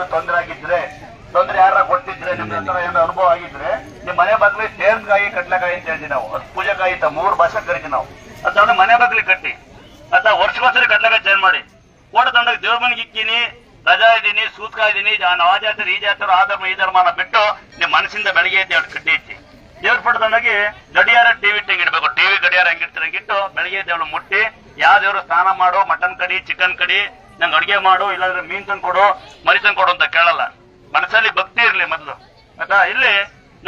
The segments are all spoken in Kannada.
ಏನು ತೊಂದರೆ ಆಗಿದ್ರೆ, ತೊಂದರೆ ಯಾರ ಕೊಟ್ಟಿದ್ರೆ ನಿಮ್ಮ ಹತ್ರ ಏನೋ ಅನುಭವ ಆಗಿದ್ರೆ, ನಿಮ್ ಮನೆ ಬಾಗ್ಲಿ ತೇರ್ಕಾಯಿ ಕಟ್ಲಕಾಯಿ ಅಂತ ಹೇಳ್ತೀವಿ ನಾವು. ಪೂಜೆಕಾಯಿ ಅಂತ, ಮೂರು ಭಾಷೆ ಕರಿತೀವಿ ನಾವು. ಅದನ್ನ ಮನೆ ಬಗ್ಲಿ ಕಟ್ಟಿ ಅಥವಾ ವರ್ಷಕ್ಕೊಂದ್ಸರಿ ಕಟ್ಲಕಾಯಿ ಚೇಂಜ್ ಮಾಡಿ. ಕೋಟ ತಂಡ ದೇವ್ರ ಮನೆಗೆ ಇಕ್ಕಿನಿ, ರಜಾ ಇದ್ದೀನಿ, ಸೂತ್ಕ ಇದ್ದೀನಿ, ಆ ಜಾತ್ರೆ, ಈ ಜಾತರು, ಆ ಧರ್ಮ, ಈ ಧರ್ಮನ ಬಿಟ್ಟು ನಿಮ್ ಮನಸ್ಸಿಂದ ಬೆಳಗ್ಗೆ ಎರಡು ಕಟ್ಟಿ ಐತಿ ದೇವ್ರ ಪಟ್ಟದಂಡಾಗಿ ಗಡಿಯಾರ ಟಿವಿ ಇಡ್ಬೇಕು. ಟಿವಿ ಗಡಿಯಾರ ಹೆಂಗಿರ್ತಾರೆ ಹಂಗಿಟ್ಟು ಬೆಳಗ್ಗೆ ದೇವ್ಳು ಮುಟ್ಟಿ, ಯಾವ ದೇವ್ರು ಸ್ನಾನ ಮಾಡೋ, ಮಟನ್ ಕಡಿ, ಚಿಕನ್ ಕಡಿ ನಂಗೆ ಅಡುಗೆ ಮಾಡು, ಇಲ್ಲಾಂದ್ರೆ ಮೀನ್ ತಂದು ಕೊಡು, ಮರಿ ತಂದು ಕೊಡು ಅಂತ ಕೇಳಲ್ಲ. ಮನಸ್ಸಲ್ಲಿ ಭಕ್ತಿ ಇರ್ಲಿ ಮೊದಲು. ಆಯ್ತಾ? ಇಲ್ಲಿ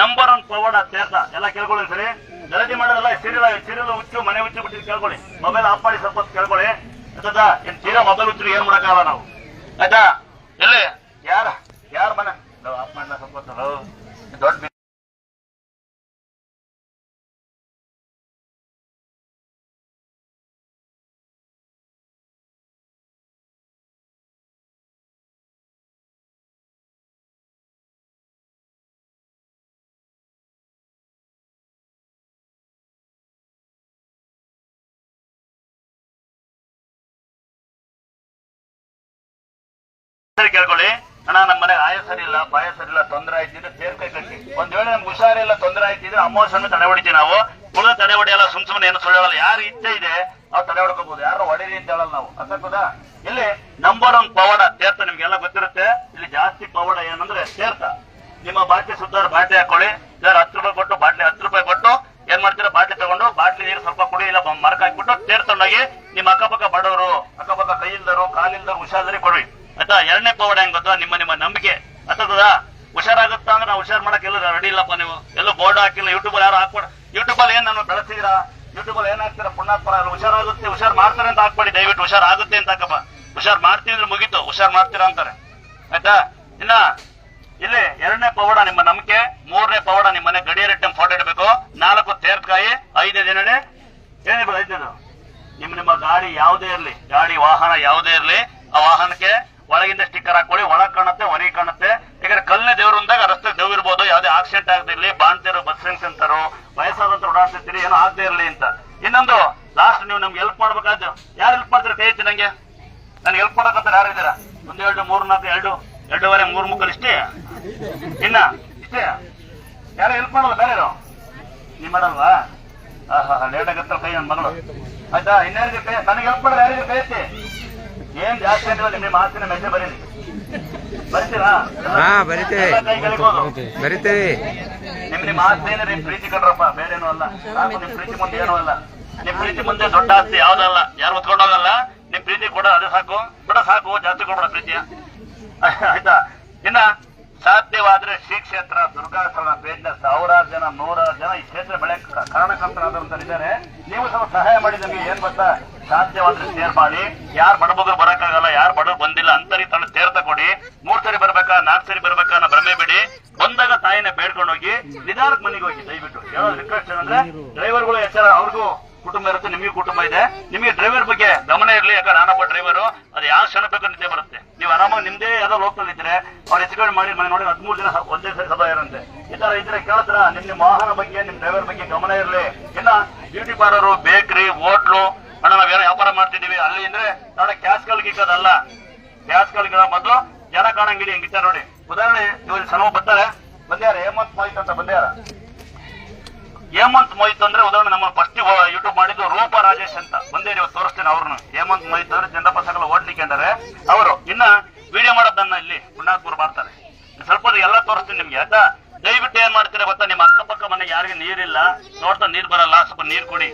ನಂಬರ್ ಒನ್ ಪವಾಡ, ತೀರ್ಥ. ಎಲ್ಲ ಕೇಳ್ಕೊಳ್ಳಿ ಸರಿ? ಗಲತಿ ಮಾಡೋದಲ್ಲ ಸಿರಿಲ್ಲ ಸೀರಿಯಲ್ ಹುಚ್ಚು, ಮನೆ ಹುಚ್ಚು ಬಿಟ್ಟಿದ್ದು ಕೇಳ್ಕೊಳ್ಳಿ. ಮೊಬೈಲ್ ಆಫ್ ಮಾಡಿ ಸ್ವಲ್ಪ ಕೇಳ್ಕೊಳ್ಳಿ. ಆಯ್ತಾ? ಏನ್ ತೀರಾ ಮೊಬೈಲ್ ಹುಚ್ಚು ಏನ್ ಮಾಡಕ್ಕಾಗಲ್ಲ ನಾವು. ಆಯ್ತಾ? ಇಲ್ಲಿ, ಯಾರ ಯಾರ ಮನೆ? ಆಫ್ ಮಾಡಲ್ಲ ಸ್ವಲ್ಪ ದೊಡ್ಡ ಕೇಳ್ಕೊಳ್ಳಿ. ಅಣ್ಣ ನಮ್ಮ ಮನೆ ಆಯ ಇಲ್ಲ ಪಾಯ ಇಲ್ಲ ತೊಂದರೆ ಆಯ್ತಿದ್ರೆ ಸೇರ್ಕೈ ಕಟ್ಟಿ. ಒಂದ್ ವೇಳೆ ನಮ್ಗೆ ಹುಷಾರಿಲ್ಲ, ತೊಂದರೆ ಆಯ್ತಿದ್ರೆ ಅಮೋಷನ್ ತಡೆ ಹೊಡಿತೀವಿ ನಾವು. ಉಳಿದ ತಡೆ ಹೊಡೆಯಲ್ಲ, ಸುಮ್ ಸುಮ್ಮನೆ ಏನು ಸುಳ್ಳು ಹೇಳಲ್ಲ. ಯಾರು ಇಚ್ಛೆ ಇದೆ, ಅವ್ರು ತಡೆ ಹೊಡ್ಕೋಬಹುದು ಯಾರು ಹೊಡೀರಿ ಅಂತ ಹೇಳಲ್ಲ ನಾವು. ಅರ್ಥಾಗ್ತದಾ ಇಲ್ಲಿ ನಂಬರ್ ಒನ್ ಪವಾಡ, ತೀರ್ಥ ನಿಮ್ಗೆಲ್ಲ ಗೊತ್ತಿರುತ್ತೆ. ಇಲ್ಲಿ ಜಾಸ್ತಿ ಪವಾಡ ಏನಂದ್ರೆ ತೀರ್ಥ. ನಿಮ್ಮ ಬಾಟ್ಲಿ ಸುತ್ತಾರ, ಬಾಟ್ಲಿ ಹಾಕೊಳ್ಳಿ. ಇದಾರೆ ಹತ್ತು ರೂಪಾಯಿ ಕೊಟ್ಟು ಬಾಟ್ಲಿ ಹತ್ತು ರೂಪಾಯಿ ಕೊಟ್ಟು ಏನ್ ಮಾಡ್ತೀರಾ? ಬಾಟ್ಲಿ ತಗೊಂಡು ಬಾಟ್ಲಿ ನೀರು ಸ್ವಲ್ಪ ಕುಡಿ ಇಲ್ಲ ಮರಕ ಹಾಕ್ಬಿಟ್ಟು ತೀರ್ಥೊಂಡೋಗಿ ನಿಮ್ಮ ಅಕ್ಕಪಕ್ಕ ಬಡವರು, ಅಕ್ಕಪಕ್ಕ ಕೈ ಇಲ್ದರು ಕಾಲಿಲ್ದರು ಹುಷಾರಿ ಕೊಡ್ರಿ. ಆಯ್ತಾ ಎರಡನೇ ಪವಾಡ ಹೆಂಗ್ ಗೊತ್ತಾ ನಿಮ್ಮ ನಿಮ್ಮ ನಂಬಿಕೆ ಅಥವಾ ಹುಷಾರಾಗುತ್ತಾ ಅಂದ್ರೆ ನಾವು ಹುಷಾರ್ ಮಾಡಕ್ ಎಲ್ಲ ರೆಡಿ ಇಲ್ಲಪ್ಪ ನೀವು. ಎಲ್ಲೂ ಬೋರ್ಡ್ ಹಾಕಿಲ್ಲ ಯೂಟ್ಯೂಬ್ ಯಾರು ಹಾಕ್ಬೇಡ. ಯೂಟ್ಯೂಬ್ ಅಲ್ಲಿ ಏನ್ ನಾನು ಬೆಳೆಸಿದೀರಾ ಯೂಟ್ಯೂಬ್ ಅಲ್ಲಿ ಏನ್ ಹಾಕ್ತೀರಾ? ಪುಣ್ಯಾತ್ಮರ ಹುಷಾರಾಗುತ್ತೆ ಹುಷಾರ್ ಮಾಡ್ತಾರೆ ಅಂತ ಹಾಕ್ಬೇಡಿ, ದಯವಿಟ್ಟು ಹುಷಾರ್ ಆಗುತ್ತೆ ಅಂತ ಹಾಕಪ್ಪ. ಹುಷಾರ್ ಮಾಡ್ತೀನಿ ಅಂದ್ರೆ ಮುಗೀತು, ಹುಷಾರ್ ಮಾಡ್ತೀರಾ ಅಂತಾರೆ. ಆಯ್ತಾ? ಇನ್ನ ಇಲ್ಲಿ ಎರಡನೇ ಪವಾಡ ನಿಮ್ಮ ನಂಬಿಕೆ, ಮೂರನೇ ಪವಾಡ ನಿಮ್ಮ ಮನೆ ಟೈಮ್ ಫೋಟೋ ಇಡಬೇಕು. ನಾಲ್ಕು ತೇರ್ಕಾಯಿ ಐದನೇ ದಿನನೇ. ಏನಿರ್ಬೋದು ಐದನೇದು? ನಿಮ್ಮ ನಿಮ್ಮ ಗಾಡಿ ಯಾವುದೇ ಇರಲಿ, ಗಾಡಿ, ವಾಹನ ಯಾವುದೇ ಇರಲಿ, ಆ ವಾಹನಕ್ಕೆ ಒಳಗಿಂದ ಸ್ಟಿಕ್ಕರ್ ಹಾಕೊಳ್ಳಿ, ಒಳಗ್ ಕಾಣುತ್ತೆ, ಹೊರಗೆ ಕಾಣುತ್ತೆ. ಯಾಕಂದ್ರೆ ಕಲ್ಲಿನ ದೇವ್ರು ಅಂದಾಗ ರಸ್ತೆ ದೇವ್ ಇರ್ಬೋದು. ಯಾವುದೇ ಆಕ್ಸಿಡೆಂಟ್ ಆಗದಿರ್ಲಿ ಬಾಣ್ತಿರೋ ಬಸ್ ಅಂತಾರೋ ವಯಸ್ಸಾದಂತ ಓಡಾಡ್ತಿರ್ತೀರಿ, ಏನೋ ಆಗದೆ ಇರಲಿ ಅಂತ. ಇನ್ನೊಂದು ಲಾಸ್ಟ್ ನೀವು ನಮ್ಗೆ ಹೆಲ್ಪ್ ಮಾಡ್ಬೇಕಾದ್ರೆ ಯಾರು ಹೆಲ್ಪ್ ಮಾಡ್ತಾರೆ ಕೈ ಎತ್ತಿ ನಂಗೆ? ನನ್ಗೆ ಹೆಲ್ಪ್ ಮಾಡಕ್ಕಂತ ಯಾರು ಇದ್ದೀರಾ? ಒಂದು, ಎರಡು, ಮೂರು, ನಾಲ್ಕು, ಎರಡು, ಎರಡೂವರೆ, ಮೂರು ಮುಕ್ಕಲು ಇಷ್ಟೇ? ಇನ್ನ, ಇಷ್ಟೇ? ಯಾರು ಹೆಲ್ಪ್ ಮಾಡಲ್ಲ ಬೇರೆ ನೀ ಮಾಡಲ್ವಾ? ಆಹಾ ಲೇಟ್ ಆಗತ್ತಲ್ಲ ಕೈ ನನ್ನ ಮಗಳು. ಆಯ್ತಾ? ಇನ್ಯಾರಿಗೆ ಕೈ? ನನಗೆ ಹೆಲ್ಪ್ ಮಾಡಿದ್ರೆ ಯಾರಿಗೆ ಕೈ ಏನ್ ಜಾಸ್ತಿ ಅಂದ್ರೆ ನಿಮ್ಮ ಮಾತಿನ ಮೆಸೇಜ್ ಬರೀರಿ. ಬರ್ತೀರಾ? ಹಾ, ಬರಿತೇವೆ. ಬರಿತೇವೆ ನಿಮ್ ನಿಮ್ಮ ಆಸ್ತಿ ಏನೇ ನಿಮ್ ಪ್ರೀತಿ ಕಂಡ್ರಪ್ಪ ಬೇರೆನೂ ಅಲ್ಲ. ನಾನು ನಿಮ್ ಪ್ರೀತಿ ಮುಂದೆ ಏನೂ ಅಲ್ಲ. ನಿಮ್ ಪ್ರೀತಿ ಮುಂದೆ ದೊಡ್ಡ ಆಸ್ತಿ ಯಾವ್ದಲ್ಲ ಯಾರು ಹೊತ್ಕೊಂಡೋಗಲ್ಲ. ನಿಮ್ ಪ್ರೀತಿ ಕೂಡ ಅದೇ ಸಾಕು. ಬಿಡ ಸಾಕು ಜಾಸ್ತಿ ಕೊಡ ಪ್ರೀತಿಯ. ಆಯ್ತಾ? ಇನ್ನ ಸಾಧ್ಯವಾದ್ರೆ ಶ್ರೀ ಕ್ಷೇತ್ರ ದುರ್ಗಾಸ್ಥಳ ಬೇಡ್ನ ಸಾವಿರಾರು ಜನ ನೂರಾರು ಜನ ಈ ಕ್ಷೇತ್ರ ಬೆಳೆ ಕಾರಣಕರ್ತರಾದಂತರಿದ್ದಾರೆ ನೀವು ಸ್ವಲ್ಪ ಸಹಾಯ ಮಾಡಿ ನಮಗೆ ಏನ್ ಗೊತ್ತಾ? ಸಾಧ್ಯವಾದ್ರೆ ಸೇರ್ ಮಾಡಿ. ಯಾರು ಬಡಬಗರು ಬರಕ್ಕಾಗಲ್ಲ, ಯಾರು ಬಡವ್ರು ಬಂದಿಲ್ಲ ಅಂತರಿ ತನ್ನ ಸೇರ್ ತಗೊಡಿ. ಮೂರ್ ಸರಿ ಬರ್ಬೇಕಾ, ನಾಲ್ಕು ಸರಿ ಬರ್ಬೇಕಾ ನಾ ಭ್ರಮೆ ಬಿಡಿ. ಬಂದಾಗ ತಾಯಿನ ಬೇಡ್ಕೊಂಡು ಹೋಗಿ, ನಿಧಾನಕ್ ಮನೆಗೆ ಹೋಗಿ, ದಯವಿಟ್ಟು. ಹೇಳೋದು ರಿಕ್ವೆಸ್ಟ್ ಏನಂದ್ರೆ ಡ್ರೈವರ್ಗಳು ಎಚ್ಚರ, ಅವ್ರಿಗೂ ಕುಟುಂಬ ಇರುತ್ತೆ, ನಿಮಗೆ ಕುಟುಂಬ ಇದೆ. ನಿಮಗೆ ಡ್ರೈವರ್ ಬಗ್ಗೆ ಗಮನ ಇರಲಿ, ಯಾಕಂದ್ರೆ ನಾನೊಬ್ಬ ಡ್ರೈವರು ಅದು ಯಾವ ಕ್ಷಣ ಬೇಕು ನಿದ್ದೆ ಬರುತ್ತೆ. ನೀವು ಆರಾಮಾಗಿ ನಿಮ್ದೇ ಯಾವ್ದೋ ಇದ್ರೆ ಅವ್ರು ಹೆಚ್ಚು ಮಾಡಿ ಮನೆ ನೋಡಿ ಹದಿಮೂರು ದಿನ ಒಂದೇ ಸರಿ ಸಭಾ ಇರಂತೆ ಈ ತರ ಇದ್ರೆ ಕೇಳ್ತಾರ, ನಿಮ್ ನಿಮ್ಮ ವಾಹನ ಬಗ್ಗೆ, ನಿಮ್ ಡ್ರೈವರ್ ಬಗ್ಗೆ ಗಮನ ಇರಲಿ. ಇನ್ನ ಬ್ಯೂಟಿ ಪಾರ್ಲರ್ ಬೇಕರಿ ಹೋಟ್ಲು ಅಲ್ಲಿ ಅಂದ್ರೆ ನಾಳೆ ಕ್ಯಾಸ್ ಕಲ್ಗಿಕ್ಕದಲ್ಲ ಗ್ಯಾಸ್ ಕಲ್ಗಿಡ ಮೊದಲು ಜನ ಕಾಣಂಗಿಡಿ ಹೆಂಗಿತ್ತ ನೋಡಿ. ಉದಾಹರಣೆ, ಇವ್ರು ಸಣ್ಣ ಬರ್ತಾರೆ. ಬಂದ್ಯಾರ, ಹೇಮಂತ್ ಮೋಹಿತ್ ಅಂತ ಬಂದ್ಯಾರ. ಹೇಮಂತ್ ಮೋಹಿತ್ ಅಂದ್ರೆ ಉದಾಹರಣೆ ನಮ್ಮ ಫಸ್ಟ್ ಯೂಟ್ಯೂಬ್ ಮಾಡಿದ್ದು ರೂಪ ರಾಜೇಶ್ ಅಂತ. ಬಂದೇ ನೀವು ತೋರಿಸ್ತೀನಿ ಅವ್ರನ್ನ. ಹೇಮಂತ್ ಮೋಹಿತ್ ಅಂದ್ರೆ ಜನರ ಪಸಗಳು ಓಡ್ಲಿಕ್ಕೆ ಅವರು, ಇನ್ನ ವಿಡಿಯೋ ಮಾಡೋದನ್ನ ಇಲ್ಲಿ ಗುಂಡಾಪುರ್ ಮಾಡ್ತಾರೆ. ಸ್ವಲ್ಪ ಎಲ್ಲ ತೋರಿಸ್ತೀನಿ ನಿಮ್ಗೆ, ಆಯ್ತಾ? ದಯವಿಟ್ಟು ಏನ್ ಮಾಡ್ತೀರಾ ಗೊತ್ತಾ? ನಿಮ್ಮ ಅಕ್ಕಪಕ್ಕ ಮನೆ ಯಾರಿಗೆ ನೀರಿಲ್ಲ. ನೋಡ್ತಾ ನೀರ್ ಬರಲ್ಲ, ಸ್ವಲ್ಪ ನೀರ್ ಕೊಡಿ.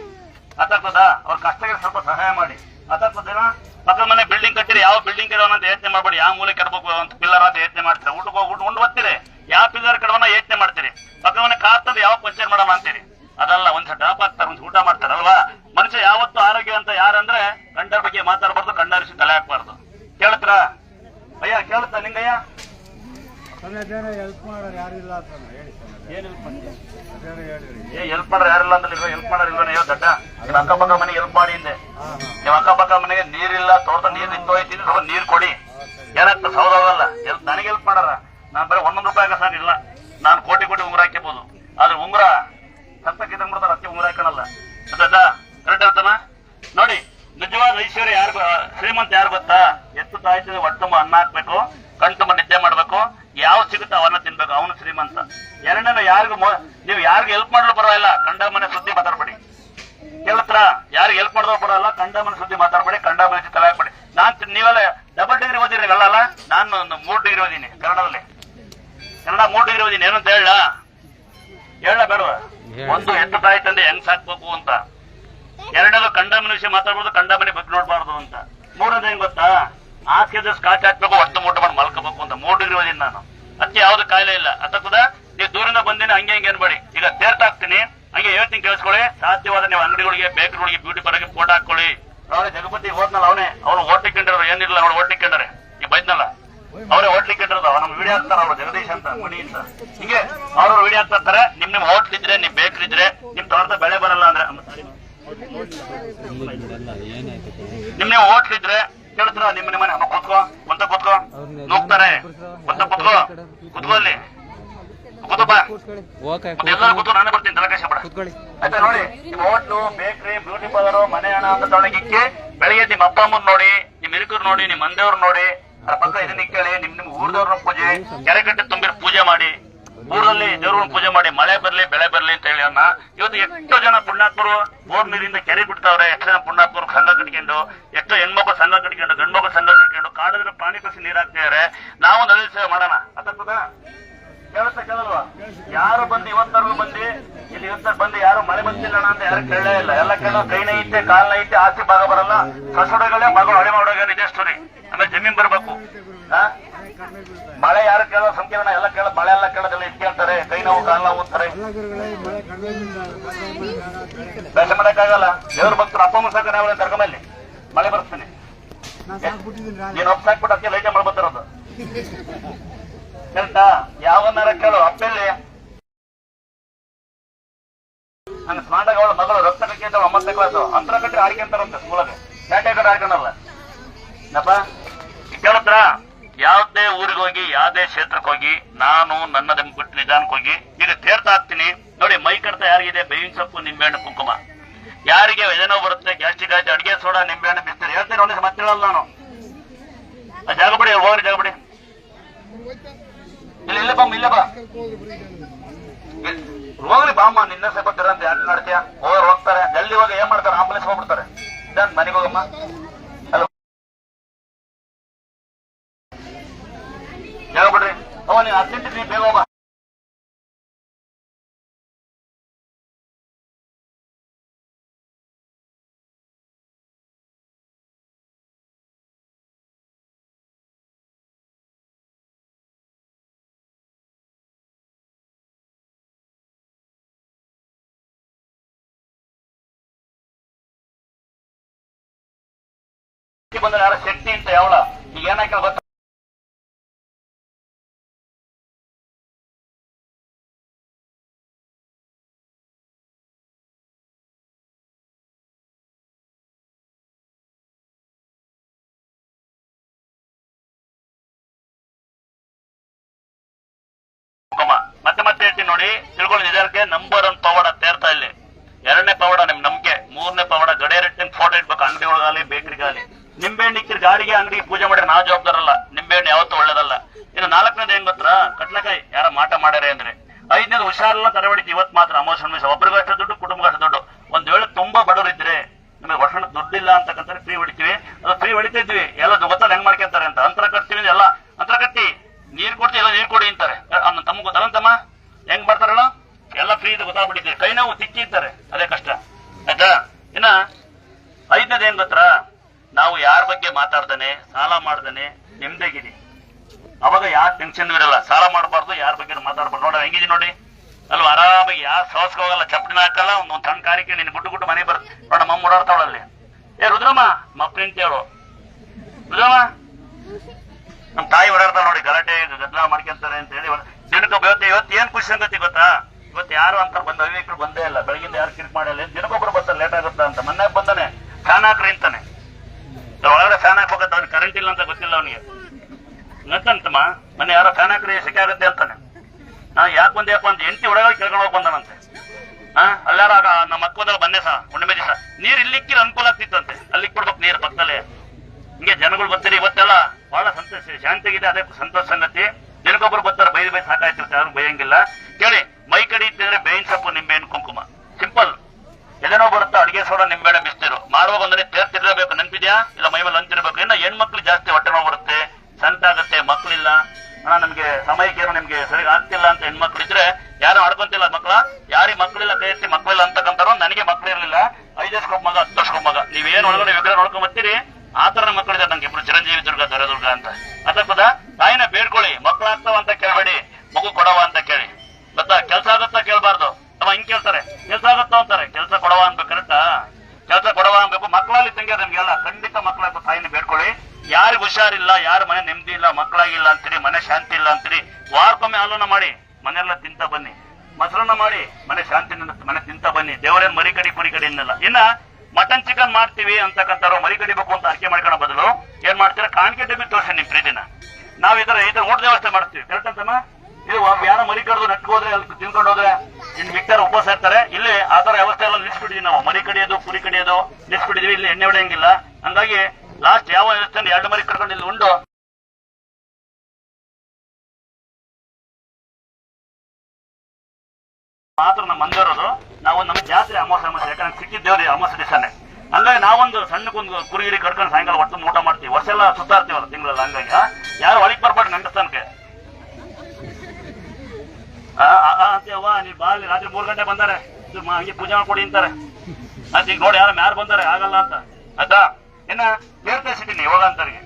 ಅರ್ಥಾಗ್ತದ ಅವ್ರ ಕಷ್ಟಕ್ಕೆ ಸ್ವಲ್ಪ ಸಹಾಯ ಮಾಡಿ. ಪಕ್ಕದ ಮನೆ ಬಿಲ್ಡಿಂಗ್ ಕಟ್ಟಿರಿ ಯಾವ ಬಿಲ್ಡಿಂಗ್ ಇಡೋಣ ಅಂತ ಯೋಚನೆ ಮಾಡ್ಬೇಡಿ. ಯಾವ ಮೂಲೆ ಕೆಡಬೇಕು ಅಂತ ಪಿಲ್ಲರ್ ಅಂತ ಯೋಚನೆ ಮಾಡ್ತೀರಿ? ಊಟ ಹೋಗಿ ಊಟ ಉಂಡು ಬರ್ತೀರಿ ಯಾವ ಪಿಲ್ಲರ್ ಕಡವನ ಯೋಚನೆ ಮಾಡ್ತೀರಿ? ಪಕ್ಕದ ಮನೆ ಕಾರ್ತದೆ ಯಾವ ಪಂಚರ್ ಮಾಡೋಣ ಅಂತೀರಿ? ಅದಲ್ಲ ಒಂದ್ ಡಾಪ್ ಹಾಕ್ತಾರೆ ಒಂದ್ ಊಟ ಮಾಡ್ತಾರಲ್ವಾ ಮನುಷ್ಯ ಯಾವತ್ತು ಆರೋಗ್ಯ ಅಂತ ಯಾರಂದ್ರೆ ಗಂಡರ ಬಗ್ಗೆ ಮಾತಾಡಬಾರ್ದು ಕಂಡರಿಸಿ ತಲೆ ಹಾಕ್ಬಾರ್ದು. ಕೇಳ್ತೀರಾ? ಅಯ್ಯ ಕೇಳುತ್ತಾ ನಿಂಗಯ್ಯ ಹೆಲ್ಪ್ ಮಾಡೋರು ಯಾರಿಲ್ಲ ಅಂತ ಹೇಳಿ. ಏನ್ ಹೆಲ್ಪ್ ಮಾಡ್ತೀಯ ಅದೇನೋ ಹೇಳಿರಿ ಏ ಹೆಲ್ಪ್ ಮಾಡೋರು ಯಾರಿಲ್ಲ ಅಂದ್ರೆ ಹೆಲ್ಪ್ ಮಾಡೋರಿಲ್ವ ದಡ್ಡ. ಅಕ್ಕಪಕ್ಕ ಮನೆಗೆ ಹೆಲ್ಪ್ ಮಾಡಿ ಹಿಂದೆ ನಿಮ್ಮ ಅಕ್ಕಪಕ್ಕ ಮನೆಗೆ ನೀರಿಲ್ಲ, ತೋಟದ ನಿಂತು ಹೋಯ್ತೀನಿ, ಸ್ವಲ್ಪ ನೀರು ಕೊಡಿ. ಏನಾಗ್ತದೆ? ಸೌದಲ್ಲ ಎಲ್ ನನಗೆ ಹೆಲ್ಪ್ ಮಾಡಾರ? ನಾನ್ ಬರೀ ಒಂದೊಂದು ರೂಪಾಯಿ ಸರ್ ಇಲ್ಲ. ನಾನು ಕೋಟಿ ಕೋಟಿ ಉಂಗುರ ಹಾಕಿಬೋದು ಆದ್ರೆ ಉಂಗುರ ಸತ್ತಕ್ಕಿದ್ದ ಬಿಡ್ತಾರೆ ಅತ್ತೆ ಉಂಗುರ ಹಾಕೋಣಲ್ಲ. ಅದಾ ಕರೆಕ್ಟ್ ಹೇಳ್ತಾನ ನೋಡಿ, ನಿಜವಾದ ಐಶ್ವರ್ಯ ಯಾರು ಶ್ರೀಮಂತ ಯಾರು ಗೊತ್ತಾ? ಎತ್ತು ತಾಯ್ತಿದ್ರೆ ಒಟ್ಟಂಬ ಅನ್ನ ಹಾಕ್ಬೇಕು ಕಣ್ತುಂಬ ನಿದ್ದೆ ಮಾಡ್ಬೇಕು, ಯಾವ ಸಿಗುತ್ತೆ ಅವನ್ನ ತಿನ್ಬೇಕು, ಅವನು ಶ್ರೀಮಂತ. ಎರಡನೇ ಯಾರಿಗೂ ನೀವು ಯಾರಿಗೂ ಹೆಲ್ಪ್ ಮಾಡಲು ಪರವಾಗಿಲ್ಲ ಕಂಡ ಮನೆ ಸುದ್ದಿ ಮಾತಾಡ್ಬೇಡಿ. ಕೇಳತ್ರ ಯಾರಿಗೆ ಹೆಲ್ಪ್ ಮಾಡಿದ್ರು ಬರಲ್ಲ ಕಂಡ ಮನೆ ಸುದ್ದಿ ಮಾತಾಡ್ಬೇಡಿ ಕಂಡ ಮನೆ ತಲೆ ಹಾಕ್ಬೇಡಿ ನಾನ್ ನೀವೆಲ್ಲ ಡಬಲ್ ಡಿಗ್ರಿ ಓದಿರಿ ಅಲ್ಲ? ನಾನು ಒಂದು ಮೂರ್ ಡಿಗ್ರಿ ಓದಿನಿ ಕನ್ನಡದಲ್ಲಿ. ಕನ್ನಡ ಮೂರ್ ಡಿಗ್ರಿ ಓದಿನಿ ಏನಂತ ಹೇಳ. ಹೇಳ ಬೇಡವಾ? ಒಂದು ಎತ್ತು ತಾಯಿ ತಂದೆ ಹೆಂಗ್ ಸಾಕ್ಬೇಕು ಅಂತ. ಎರಡನೇದು ಕಂಡ ಮನ ವಿಷಯ ಮಾತಾಡ್ಬೋದು ಕಂಡ ಮನೆ ಬಗ್ಗೆ ನೋಡ್ಬಾರ್ದು ಅಂತ. ಮೂರನೇದು ಹೆಂಗ್ ಗೊತ್ತಾ? ಹಾಕಿದ್ರೆ ಸ್ಕಾಚ್ ಹಾಕ್ಬೇಕು ಒಟ್ಟು ಮೂಟ ಮಾಡಿ ಮಲ್ಕೋಬೇಕು ಅಂತ. ಮೂರ್ ಡಿಗ್ರಿ ಓದಿನಿ ನಾನು. ಅದಕ್ಕೆ ಯಾವ್ದು ಕಾಯಿಲೆ ಇಲ್ಲ. ಅಥವಾ ನೀವು ದೂರಿಂದ ಬಂದಿನ ಹಂಗೆ ಹಂಗೆ ಅನ್ಬೇಡಿ. ಈಗ ತೇರ್ತಾಕ್ತೀನಿ ಕೇಳಿಸ್ಕೊಳ್ಳಿ ಸಾಧ್ಯವಾದ ನೀವು ಅಂಗಡಿಗಳಿಗೆ ಬೇಕರಿಗಳಿಗೆ ಬ್ಯೂಟಿ ಪಾರ್ಲರ್ಗೆ ಫೋಟೋ ಹಾಕೊಳ್ಳಿ ನೋಡಿ, ಜಗಪತಿ ಹೋದ್ನಲ್ಲ ಅವನೇ. ಅವ್ನು ಓಟ್ಲಿಕ್ಕೊಂಡಿರೋರು ಏನಿಲ್ಲ ನೋಡಿ ಓಟ್ಲಿಕ್ಕೊಂಡರೆ ಈ ಬೈದ್ನಲ್ಲ. ಅವರೇ ಓಟ್ಲಿಕ್ಕೊಂಡಿರೋದು ನಮ್ಮ ವಿಡಿಯೋ ಹಾಕ್ತಾರ ಅವ್ರು, ಜಗದೀಶ್ ಅಂತ ಮಣಿ ಅಂತ. ಹಿಂಗೆ ಅವ್ರವ್ರು ವಿಡಿಯೋ ಹಾಕ್ತಾ ಇರ್ತಾರೆ ನಿಮ್ ನಿಮ್ ಹೋಟ್ಲಿದ್ರೆ ನಿಮ್ ಬೇಕ್ರಿ ಇದ್ರೆ, ನಿಮ್ ತೋಟದ ಬೆಳೆ ಬರಲ್ಲ ಅಂದ್ರೆ ನಿಮ್ ನೀವು ಹೋಟ್ಲಿದ್ರೆ ಕೇಳ್ತಾರ? ನಿಮ್ಮ ನಿಮ್ಮ ಮನೆ ಕೂತ್ಕೋ ಒಂತ ಕೂತ್ಕೋ. ನುಗ್ತಾರೆ. ಒಂತ ಕೂತ್ಕೋ. ಕೂತ್ಕೋ ಅಲ್ಲಿ. ಎಲ್ಲರೂ ಕೂತು ನಾನೇ ಬರ್ತೀನಿ ತಲೆಕಾಶ ಬೇಡ. ಆಯ್ತಾ ನೋಡಿ? ಹೋಟ್ಲು ಬೇಕ್ರಿ ಬ್ಯೂಟಿ ಪಾರ್ಲರ್ ಮನೆ ಹಣ ಅಂತ ತೊಳಗಿಕ್ಕೆ ಬೆಳಿಗ್ಗೆ ನಿಮ್ಮ ಅಪ್ಪ ಅಮ್ಮನ್ ನೋಡಿ ನಿಮ್ ಹಿರಿಕರು ನೋಡಿ ನಿಮ್ ಮಂದಿಯವ್ರು ನೋಡಿ ಅದ್ರ ಪಕ್ಕ ಇದನ್ನ ಕೇಳಿ ನಿಮ್ ನಿಮ್ ಊರ್ದವ್ರ ಪೂಜೆ ಕೆರೆ ಕಟ್ಟೆ ತುಂಬಿರ ಪೂಜೆ ಮಾಡಿ ಊರಲ್ಲಿ ದೇವ್ರನ್ನ ಪೂಜೆ ಮಾಡಿ ಮಳೆ ಬರ್ಲಿ ಬೆಳೆ ಬರ್ಲಿ ಅಂತ ಹೇಳಿ ಅನ್ನ. ಇವತ್ತು ಎಷ್ಟೋ ಜನ ಪುಣ್ಯಾತ್ಮರು ಬೋರ್ ನೀರಿಂದ ಕೆರೆ ಬಿಡ್ತಾವ್ರೆ ಎಷ್ಟೋ ಜನ ಪುಣ್ಯಾತ್ಮರು ಸಂಘ ಕಟ್ಕೊಂಡು ಎಷ್ಟೋ ಹೆಣ್ಮಕ್ಳು ಸಂಘ ಕಟ್ಕೊಂಡು ಗಂಡ್ಮಕ್ಳು ಸಂಘ ಕಟ್ಕೊಂಡು ಕಾಡಿದ್ರೆ ಪ್ರಾಣಿ ಕಸಿ ನೀರ್ ಹಾಕ್ತಿದಾರೆ ನಾವು ನದಿ ಸೇವೆ ಮಾಡೋಣ. ಅರ್ಥಾಗ್ತದಾ? ಕೇಳುತ್ತೆ ಕೇಳಲ್ವಾ? ಯಾರು ಬಂದು ಇವತ್ತರೆಗೂ ಬಂದು? ಇಲ್ಲಿ ಇವತ್ತ ಬಂದು ಯಾರು ಮಳೆ ಬಂದಿಲ್ಲ ಅಂತ ಯಾರು ಕೇಳಲೇ ಇಲ್ಲ. ಎಲ್ಲ ಕೇಳೋ ಕೈನ ಐತೆ ಕಾಲ್ನ ಐತೆ ಆಸ್ತಿ ಭಾಗ ಬರಲ್ಲ. ಕಸಡಗಳೇ ಮಗಳು ಹಳೆ ಮಾಡೋಗ ನಿಜ ಸ್ಟೋರಿ ಆಮೇಲೆ ಜಮೀನ್ ಬರ್ಬೇಕು? ಮಳೆ ಯಾರು ಕೇಳೋ ಸಂಕೀರ್ಣ ಎಲ್ಲ ಕೇಳ ಮಳೆ ಎಲ್ಲ ಕೇಳೋದಿಲ್ಲ ಇದು ಕೇಳ್ತಾರೆ. ಕೈ ನೋವು ಕಾಲ್ ನೋವು ಅಂತಾರೆ. ಬೆಸ ಮಾಡಕ್ಕಾಗಲ್ಲ. ದೇವ್ರ ಭಕ್ತರು ಅಪ್ಪ ಅಮ್ಮ ನಾವು ಕರ್ಕೊಂಬಲ್ಲಿ ಮಳೆ ಬರ್ತೇನೆ. ನಾನು ಒಪ್ಸಾಕ್ಬಿಟ್ಟು ಅದಕ್ಕೆ ಲೈಟ್ ಮಾಡ್ಬತ್ತಿರೋದು ಕರೆಕ್ಟಾ ಯಾವನ್ನಾರ ಕೇಳು, ಅಪ್ಪೆಲ್ಲಿ? ನನ್ನ ಸ್ಮಾರ್ಟ್ ಅವಳ ಮಗಳು ರಕ್ತ ಕಟ್ಟಿ ಒಂಬತ್ತನೇ ಕ್ಲಾಸು ಅಂತರ ಕಟ್ಟಿ ಆಡ್ಕೊಂತಾರಂತೆ ಸ್ಕೂಲಾಗ ಯಾಕೆ ಕಟ್ಟಿ ಆಡ್ಕೊಂಡಲ್ಲ ನಪ್ಪ ಕೇಳತ್ರ ಯಾವ್ದೇ ಊರಿಗೆ ಹೋಗಿ, ಯಾವ್ದೇ ಕ್ಷೇತ್ರಕ್ಕೆ ಹೋಗಿ, ನಾನು ನನ್ನದ ಬಿಟ್ಟು ನಿಧಾನಕ್ಕೆ ಹೋಗಿ, ಈಗ ತೀರ್ಥ ಹಾಕ್ತೀನಿ ನೋಡಿ, ಮೈ ಕಡ್ತ ಯಾರಿಗಿದೆ? ಬೇವಿನ ಸೊಪ್ಪು ನಿಂಬೆಹಣ್ಣು ಕುಂಕುಮ. ಯಾರಿಗೆ ಎದೆನೋ ಬರುತ್ತೆ? ಗ್ಯಾಸ್ಟ್ರಿಕ್ ಆಯ್ತು, ಅಡಿಗೆ ಸೋಡಾ ನಿಂಬೆಹಣ್ಣು ಬಿಸ್ತಾರೆ. ಹೇಳ್ತೀನಿ ಒಂದೇ ಮತ್ತೆ ಹೇಳಲ್ಲ ನಾನು. ಜಾಗ ಬಿಡಿ, ಹೋಗ್ರಿ ಜಾಗ ಬಿಡಿ ಇಲ್ಲ ಇಲ್ಲ ಬಾಮ್ಮ ಇಲ್ಲ ಬಾ ಹೋಗ್ಲಿ ಬಾಮ್ಮ, ನಿನ್ನ ಸೇಪಟ್ಟಿರಂತೆ ಯಾಕೆ ನೋಡ್ತೀಯ? ಹೋಗೋರು ಹೋಗ್ತಾರೆ. ಜಲ್ದಿ ಹೋಗಿ ಏನ್ ಮಾಡ್ತಾರೆ? ಆಂಬುಲೆನ್ಸ್ ಹೋಗ್ಬಿಡ್ತಾರೆ. ಮನೆಗೆ ಹೋಗಮ್ಮ. ಬಂದ್ರೆ ಯಾರ ಶಕ್ತಿ ಅಂತ ಯಾವಳ? ಈಗ ಏನಾಕ ಗೊತ್ತ? ಕುಂಕುಮ. ಮತ್ತೆ ಮತ್ತೆ ಹೇಳ್ತೀನಿ ನೋಡಿ, ತಿಳ್ಕೊಳ್ಳಿ ನಿಜಕ್ಕೆ ನಂಬರ್ ಒನ್ ಪವಾಡ ತೇರ್ತಾ ಇಲ್ಲಿ. ಎರಡನೇ ಪವಾಡ ನಿಮ್ ನಂಬಿಕೆ ಮೂರನೇ ಪವಾಡ ಗಡಿಯಾರಿಟ್ಟಿನ ಫೋಟೋ ಇಡ್ಬೇಕು, ಅಂಗಡಿ ಒಳಗಾಲಿ ಬೇಕರಿಗಾಲಿ ನಿಂಬೆಹಣ್ಣು ಇಕ್ಕಿರ ಗಾಡಿಗೆ ಅಂಗಡಿಗೆ ಪೂಜೆ ಮಾಡಿದ್ರೆ ನಾವು ಜವಾಬ್ದಾರಲ್ಲ. ನಿಂಬೆಹಣ್ಣು ಯಾವತ್ತೂ ಒಳ್ಳೇದಲ್ಲ. ಇನ್ನು ನಾಲ್ಕನೇದು ಹೆಂಗ್ ಗೊತ್ತಾ? ಕಟ್ಲಕಾಯಿ ಯಾರ ಮಾಟ ಮಾಡ್ಯಾರೆ ಅಂದ್ರೆ. ಐದನೇದು ಹುಷಾರಲ್ಲ ತರವಡಿಕೆ ಇವತ್ತು ಮಾತ್ರ ಅಮೋಷನ್ ಮಿಸ್ ಒಬ್ರಿಗಷ್ಟು ದುಡ್ಡು ಕುಟುಂಬಗಷ್ಟು ದುಡ್ಡು ಒಂದ್ ವೇಳೆ ತುಂಬಾ ಬಡವರು ಇದ್ರೆ ನಿಮಗೆ ವರ್ಷ ದುಡ್ಡಿಲ್ಲ ಅಂತಕ್ಕಂಥ ಫ್ರೀ ಹೊಡಿತೀವಿ ಅದು ಫ್ರೀ ಹೊಡಿತಾ ಇದ್ವಿ ಎಲ್ಲ ಗೊತ್ತಲ್ಲ ಹೆಂಗ್ ಮಾಡ್ಕೊಂತಾರೆ ಅಂತ ಅಂತರ ಕಟ್ತೀವಿ ಎಲ್ಲ ಅಂತರ ಕಟ್ಟಿ ನೀರ್ ಕೊಡ್ತೀವಿ ಇಲ್ಲ ನೀರ್ ಕೊಡಿ ಅಂತಾರೆ ಅವ್ನ ತಮ್ಮ ಗೊತ್ತಲ್ಲ ತಮ್ಮ ಹೆಂಗ್ ಮಾಡ್ತಾರಲ್ಲ ಎಲ್ಲ ಫ್ರೀ ಇದು ಗೊತ್ತಾಗ್ಬಿಟ್ಟಿದೆ ಕೈ ನೋವು ತಿಕ್ಕಿ ಇರ್ತಾರೆ ಅದೇ ಕಷ್ಟ ಆಯ್ತಾ ಇನ್ನ ಐದನೇದು ಏನ್ ಗೊತ್ತಾ ನಾವು ಯಾರ ಬಗ್ಗೆ ಮಾತಾಡ್ದಾನೆ ಸಾಲ ಮಾಡ್ದಾನೆ ನೆಮ್ಮದಿಗಿರಿ ಅವಾಗ ಯಾರ್ ಟೆನ್ಷನ್ ಇರಲ್ಲ ಸಾಲ ಮಾಡಬಾರ್ದು ಯಾರ ಬಗ್ಗೆ ಮಾತಾಡ್ಬಾರ್ದು ನೋಡಿ ಹೆಂಗಿದೆ ನೋಡಿ ಅಲ್ವಾ ಆರಾಮಾಗಿ ಯಾರು ಸವಸ್ಕ ಹೋಗಲ್ಲ ಚಪ್ಪಡಿ ಹಾಕಲ್ಲ ಒಂದ್ ಸಣ್ಣ ಕಾರಿಕೆ, ನಿನ್ನ ಗುಟ್ಟು ಗುಟ್ಟು ಮನೆ ಬರುತ್ತೆ ನೋಡ ಮಮ್ಮ ಓಡಾಡ್ತಾವಳಲ್ಲಿ ಏ, ರುದ್ರಮ್ಮ, ಮಪ್ಪ ಹೇಳು ರುದ್ರಮ್ಮ, ನಮ್ ತಾಯಿ ಓಡಾಡ್ತಾಳ ನೋಡಿ, ಗಲಾಟೆ, ಗದ್ದಲ ಮಾಡ್ಕೊಂತಾರೆ ಅಂತ ಹೇಳಿ ದಿನಕ್ಕ ಇವತ್ತು ಏನ್ ಖುಷಿ ಸಂಗತಿ ಗೊತ್ತಾ? ಇವತ್ತು ಯಾರು ಅಂತ ಬಂದ ಅವಿವೇಕರು ಬಂದೇ ಇಲ್ಲ. ಬೆಳಗಿಂದ ಯಾರು ಕಿರಿಕ್ ಮಾಡಲ್ಲ. ದಿನಕ್ಕೊಬ್ರು ಬರ್ತಾರೆ ಲೇಟ್ ಆಗುತ್ತಾ ಅಂತ. ಮೊನ್ನೆ ಬಂದಾನೆ, ಫ್ಯಾನ್ ಹಾಕ್ರಿ ಅಂತಾನೆ. ಒಳಗಡೆ ಫ್ಯಾನ್ ಹಾಕ್ಬೇಕಂತ ಅವ್ನಿಗೆ ಕರೆಂಟ್ ಇಲ್ಲ ಅಂತ ಗೊತ್ತಿಲ್ಲ ಅವನಿಗೆ. ನಕ್ಕಂತಮ್ಮ ಮೊನ್ನೆ ಯಾರೋ ಫ್ಯಾನ್ ಹಾಕ್ರಿ ಸೆಕೆ ಆಗುತ್ತೆ ಅಂತಾನೆ. ನಾ ಯಾಕೆ ಬಂದೆಯಪ್ಪ ಅಂತ ಎಂಟಿ ಒಳಗೆ ಕೇಳ್ಕೊಂಡು ಹೋಗಿ ಬಂದನಂತೆ. ಹಾ ಅಲ್ಲಾರಾಗ ನಮ್ಮ ಅಕ್ಕದಲ್ಲಿ ಬಂದೆ ಸಹ ಹುಣ್ಣಿಮೆ ದಿವಸ. ನೀರ್ ಇಲ್ಲಿಕ್ಕೆ ಅನುಕೂಲ ಆಗ್ತಿತ್ತಂತೆ. ಅಲ್ಲಿ ಕೊಡ್ಬೇಕು ನೀರು ಪಕ್ಕದಲ್ಲೇ. ಹಿಂಗೆ ಜನಗಳು ಬರ್ತಾರೆ ಇವತ್ತೆಲ್ಲ. ಬಹಳ ಸಂತೋಷ ಶಾಂತಿಗಿದೆ ಅದೇ ಸಂತೋಷ ಸಂಗತಿ. ಜನಕೊಬ್ಬರು ಬರ್ತಾರೆ, ಬೈದು ಬೈ ಸಾಕಾಯ್ತಿರ್ತಾರೆ ಯಾರು ಬೈಯಂಗಿಲ್ಲ. ಕೇಳಿ, ಮೈ ಕಡಿ ಇತ್ತಿದ್ರೆ ಸೊಪ್ಪು ನಿಂಬೆಣ್ ಕುಂಕುಮ. ಸಿಂಪಲ್ ಎದೇನೋ ಬರುತ್ತಾ, ಅಡಿಗೆ ಸೋಡ ನಿಂಬೆಳೆ ಬಿಸ್ತಿರು ಮಾಡುವ ಬಂದ್ರೆ ತೇರ್ತಿರ್ಲೇಬೇಕು ನೆನಪಿದ್ಯಾ? ಇಲ್ಲ ಮೈ ಮೇಲೆ ಅಂತಿರ್ಬೇಕು ಇನ್ನು ಹೆಣ್ಮಕ್ಳು ಜಾಸ್ತಿ ಹೊಟ್ಟೆ ನೋವು ಬರುತ್ತೆ. ಸಂತಾಗುತ್ತೆ, ಮಕ್ಳಿಲ್ಲ. ಅಣ್ಣ ನಮ್ಗೆ ಸಮಯಕ್ಕೆ ಏನೋ ನಿಮ್ಗೆ ಸರಿ ಆಗ್ತಿಲ್ಲ ಅಂತ ಹೆಣ್ಮಕ್ಳು ಇದ್ರೆ ಯಾರು ಆಡ್ಕೊಂತಿಲ್ಲ ಮಕ್ಳ ಯಾರಿಗೆ ಮಕ್ಳಿಲ್ಲ ಕೈ ಎತ್ತಿ ಅಂತಕ್ಕಂತಾರೋ ನನಗೆ ಮಕ್ಳು ಇರಲಿಲ್ಲ. ಐದು ವರ್ಷ ಮಗ, ಹತ್ತು ವರ್ಷ ಮಗ. ನೀವೇನು ಒಳಗಡೆ ವಿಗ್ರಹ ನೋಡ್ಕೊಂಡ್ ಬರ್ತೀರಿ? ಆ ತರ ಮಕ್ಕಳಿದ್ದಾರೆ ನಂಗೆ ಇಬ್ರು, ಚಿರಂಜೀವಿ, ದುರ್ಗ, ದೊರೆದುರ್ಗ ಅಂತ. ಅದಕ್ಕದ ತಾಯಿನ ಬೇಡ್ಕೊಳ್ಳಿ. ಮಕ್ಳಾಗ್ತಾವ ಅಂತ ಕೇಳಬೇಡಿ. ಮಗು ಕೊಡವ ಅಂತ ಕೇಳಿ. ಗೊತ್ತಾ? ಕೆಲ್ಸ ಆಗತ್ತಾ ಕೇಳಬಾರ್ದು. ಅವ ಹಿಂಗ್ ಕೇಳ್ತಾರೆ. ಕೆಲ್ಸ ಆಗತ್ತಾ ಅಂತಾರೆ. ಕೆಲ್ಸ ಕೊಡವ ಅನ್ಬೇಕು, ಕರೆಕ್ಟಾ? ಕೆಲಸ ಕೊಡವ ಅನ್ಬೇಕು. ಮಕ್ಕಳಲ್ಲಿ ತಂಗಿ ನಮ್ಗೆಲ್ಲ ಖಂಡಿತ ಮಕ್ಕಳ ತಾಯಿನ ಬೇಡ್ಕೊಳ್ಳಿ. ಯಾರಿಗ್ ಹುಷಾರಿಲ್ಲ ಇಲ್ಲ ಅಂತೀರಿ, ಮನೆ ಶಾಂತಿ ಇಲ್ಲ ಅಂತೀರಿ, ವಾರಕ್ಕೊಮ್ಮೆ ಆಲೋನ ಮಾಡಿ ಮನೆಲ್ಲ ತಿಂತ ಬನ್ನಿ. ಮೊಸರನ್ನ ಮಾಡಿ, ಮನೆ ಶಾಂತಿ ಮನೆ ತಿಂತ ಬನ್ನಿ. ದೇವರೇನ್ ಮರಿ ಕಡಿ, ಕುರಿ ಕಡಿ ಇನ್ನಲ್ಲ ಇನ್ನ ಮಟನ್ ಚಿಕನ್ ಮಾಡ್ತೀವಿ ಅಂತಕ್ಕಂಥವ್ರು, ಮರಿ ಕಡಿಬೇಕು ಅಂತ ಅರ್ಕೆ ಮಾಡ್ಕೊಳ್ಳೋ ಬದಲು ಏನ್ ಮಾಡ್ತೀರಾ? ಕಾಣಿಕೆ ಡಬ್ಬಿ ತೋರಿಸಿ ನಿಮ್ ಪ್ರೀತಿನ. ನಾವ್ ಇದರ ಇದರ ಊಟ ವ್ಯವಸ್ಥೆ ಮಾಡ್ತೀವಿ. ಕರೆಕ್ಟ್ ಅಂತಮ್ಮ? ಇದು ಯಾರ ಯಾರೋ ಮರಿ ಕಡ್ದು ನಟ್ಕೋದ್ರೆ ಅಲ್ಲಿ ತಿನ್ಕೊಂಡು ಹೋದ್ರೆ, ಇನ್ ಮಿಕ್ತಾರ ಉಪವಾಸ ಇರ್ತಾರೆ ಇಲ್ಲಿ ಆ ತರ ವ್ಯವಸ್ಥೆ ಎಲ್ಲ ನಿಲ್ಸ್ಬಿಟ್ಟಿದೀವಿ ನಾವು. ಮರಿ ಕಡಿಯೋದು ಕುರಿ ಕಡಿಯೋದು ನಿಲ್ಸ್ಬಿಟ್ಟಿದೀವಿ. ಇಲ್ಲಿ ಎಣ್ಣೆ ಹೊಡೆಯಂಗಿಲ್ಲ. ಹಂಗಾಗಿ ಲಾಸ್ಟ್ ಯಾವ ವ್ಯವಸ್ಥೆ ಎರಡು ಮರಿ ಕಡ್ಕೊಂಡು ಇಲ್ಲಿ ಉಂಡು. ಮಾತ್ರ ನಮ್ಮ ಮಂದಿರೋದು. ನಾವು ನಮ್ಮ ಜಾತ್ರೆ ಅಮಾವಾಸ್ಯ ಅಮಾವಾಸ್ಯ ಯಾಕಂದ್ರೆ ಸಿಕ್ಕಿದ್ದೇವ್ರಿ ಅಮಾವಾಸ್ಯ ದಿವಸನೇ. ಹಂಗಾಗಿ ನಾವೊಂದು ಸಣ್ಣಕ್ಕೊಂದು ಕುರಿಗಿರಿ ಕಡ್ಕೊಂಡು ಸಾಯಂಕಾಲ ಒಟ್ಟು ಊಟ ಮಾಡ್ತೀವಿ. ವರ್ಷ ಎಲ್ಲ ಸುತ್ತಾಡ್ತೀವಲ್ಲ ತಿಂಗಳಲ್ಲಿ ಹಂಗಾಗಿ? ಯಾರು ಒಳಗೆ ಬರ್ಬಾರ್ದು ತನಕ ಅಂತೀಯವ್ವ ನೀ ಬಾಲಿ ರಾತ್ರಿ ಮೂರ್ ಗಂಟೆ ಬಂದಾರೆ. ಹಂಗೆ ಪೂಜೆ ಮಾಡ್ಕೊಡಿ ಅಂತಾರೆ. ಅದ್ ಈಗ ನೋಡಿ ಯಾರು ಯಾರು ಬಂದಾರೆ, ಆಗಲ್ಲ ಅಂತ. ಆಯ್ತಾ? ಇನ್ನ ಬೇರ್ತಾ ಸಿಟ್ಟಿನಿ ಇವಾಗ ಅಂತವ್ರಿಗೆ.